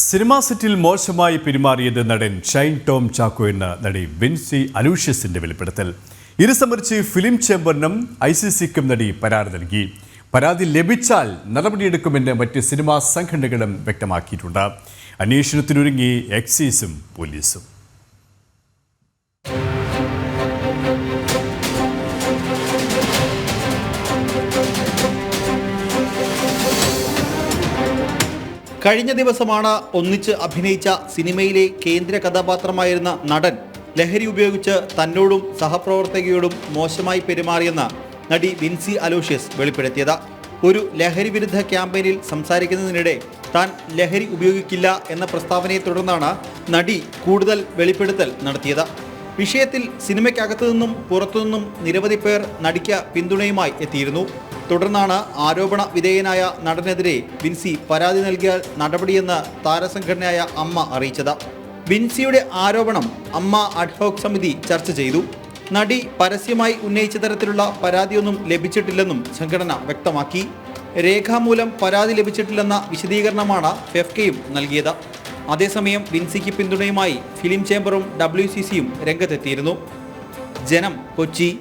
Cinema സെറ്റിൽ മോശമായി പെരുമാറിയത് നടൻ ഷൈൻ ടോം ചാക്കോ എന്ന നടി വിൻസി അലൂഷ്യസിന്റെ വെളിപ്പെടുത്തൽ. ഇത് സംബന്ധിച്ച് ഫിലിം ചേംബറിനും ഐ സി സിക്കും നടി പരാതി നൽകി. പരാതി ലഭിച്ചാൽ നടപടിയെടുക്കുമെന്ന് മറ്റ് സിനിമാ സംഘടനകളും വ്യക്തമാക്കിയിട്ടുണ്ട്. അന്വേഷണത്തിനൊരുങ്ങി എക്സൈസും പോലീസും. കഴിഞ്ഞ ദിവസമാണ് ഒന്നിച്ച് അഭിനയിച്ച സിനിമയിലെ കേന്ദ്ര കഥാപാത്രമായിരുന്ന നടൻ ലഹരി ഉപയോഗിച്ച് തന്നോടും സഹപ്രവർത്തകയോടും മോശമായി പെരുമാറിയെന്ന് നടി വിൻസി അലോഷ്യസ് വെളിപ്പെടുത്തിയത്. ഒരു ലഹരി വിരുദ്ധ ക്യാമ്പയിനിൽ സംസാരിക്കുന്നതിനിടെ താൻ ലഹരി ഉപയോഗിക്കില്ല എന്ന പ്രസ്താവനയെ തുടർന്നാണ് നടി കൂടുതൽ വെളിപ്പെടുത്തൽ നടത്തിയത്. വിഷയത്തിൽ സിനിമയ്ക്കകത്തു നിന്നും പുറത്തു നിന്നും നിരവധി പേർ നടിക്ക് പിന്തുണയുമായി എത്തിയിരുന്നു. തുടർന്നാണ് ആരോപണ വിധേയനായ നടനെതിരെ വിൻസി പരാതി നൽകിയാൽ നടപടിയെന്ന് താരസംഘടനയായ അമ്മ അറിയിച്ചത്. വിൻസിയുടെ ആരോപണം അമ്മ അഡ്ഹോക് സമിതി ചർച്ച ചെയ്തു. നടി പരസ്യമായി ഉന്നയിച്ച തരത്തിലുള്ള പരാതിയൊന്നും ലഭിച്ചിട്ടില്ലെന്നും സംഘടന വ്യക്തമാക്കി. രേഖാമൂലം പരാതി ലഭിച്ചിട്ടില്ലെന്ന വിശദീകരണമാണ് ഫെഫ്കയും നൽകിയത്. അതേസമയം വിൻസിക്ക് പിന്തുണയുമായി ഫിലിം ചേംബറും ഡബ്ല്യു സി സിയും രംഗത്തെത്തിയിരുന്നു. ജനം കൊച്ചി